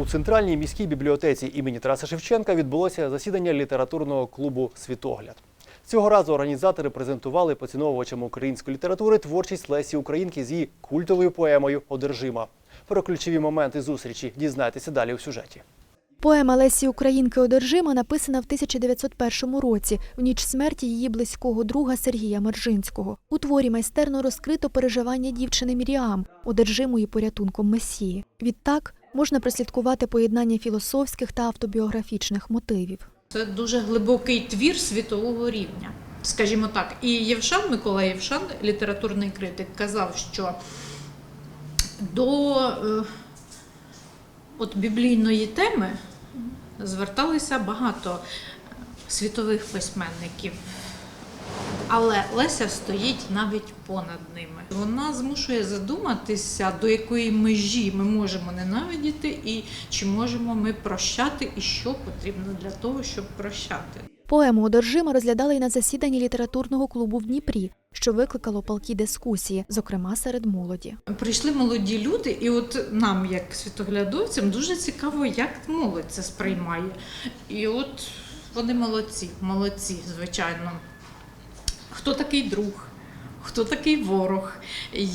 У центральній міській бібліотеці імені Тараса Шевченка відбулося засідання літературного клубу Світогляд. Цього разу організатори презентували поціновувачам української літератури творчість Лесі Українки з її культовою поемою Одержима. Про ключові моменти зустрічі дізнайтеся далі у сюжеті. Поема Лесі Українки одержима написана в 1901 році, в ніч смерті її близького друга Сергія Мержинського. У творі майстерно розкрито переживання дівчини Міріам, одержимої порятунком Месії. Відтак можна прослідкувати поєднання філософських та автобіографічних мотивів. Це дуже глибокий твір світового рівня. Скажімо так, і Євшан Микола Євшан, літературний критик, казав, що до е, от біблійної теми зверталися багато світових письменників. Але Леся стоїть навіть понад ними. Вона змушує задуматися, до якої межі ми можемо ненавидіти, і чи можемо ми прощати, і що потрібно для того, щоб прощати. Поему одержима розглядали й на засіданні літературного клубу в Дніпрі, що викликало палкі дискусії, зокрема серед молоді. Прийшли молоді люди, і от нам, як світоглядовцям, дуже цікаво, як молодь це сприймає. І от вони молодці, молодці, звичайно. Хто такий друг? Хто такий ворог?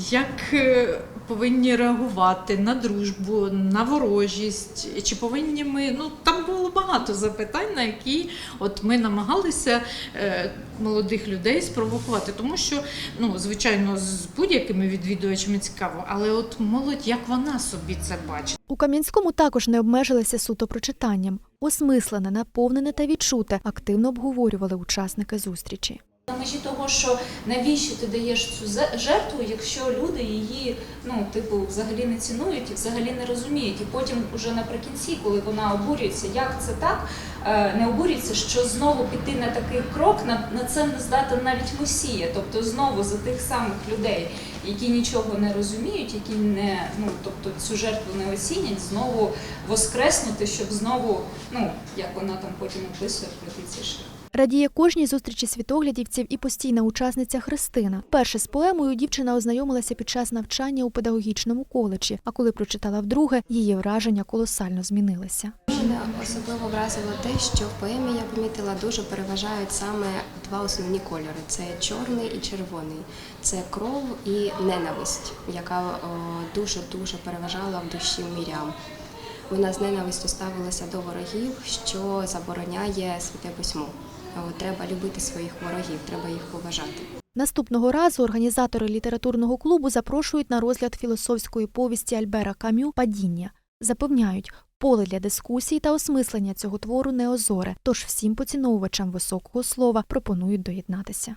Як е, повинні реагувати на дружбу, на ворожість? Чи повинні ми. Ну там було багато запитань, на які от ми намагалися е, молодих людей спровокувати. Тому що, ну, звичайно, з будь-якими відвідувачами цікаво, але от молодь, як вона собі це бачить? У Кам'янському також не обмежилися суто прочитанням. Осмислене, наповнене та відчуте активно обговорювали учасники зустрічі. На межі того, що навіщо ти даєш цю жертву, якщо люди її ну типу взагалі не цінують і взагалі не розуміють. І потім, уже наприкінці, коли вона обурюється, як це так, е, не обурюється, що знову піти на такий крок, на, на це не здатен навіть Месія, тобто знову за тих самих людей, які нічого не розуміють, які не ну тобто цю жертву не оцінять, знову воскреснути, щоб знову, ну як вона там потім описує пройти цей шлях. Радіє кожній зустрічі світоглядівців і постійна учасниця Христина. Перше з поемою дівчина ознайомилася під час навчання у педагогічному коледжі, а коли прочитала вдруге, її враження колосально змінилися. Мене особливо вразило те, що в поемі я помітила дуже переважають саме два основні кольори: це чорний і червоний. Це кров і ненависть, яка дуже дуже переважала в душі Мірям. Вона з ненавистю ставилася до ворогів, що забороняє святе письмо. О, Треба любити своїх ворогів, треба їх поважати. Наступного разу організатори літературного клубу запрошують на розгляд філософської повісті Альбера Камю Падіння. Запевняють, поле для дискусій та осмислення цього твору не озоре, тож всім поціновувачам високого слова пропонують доєднатися.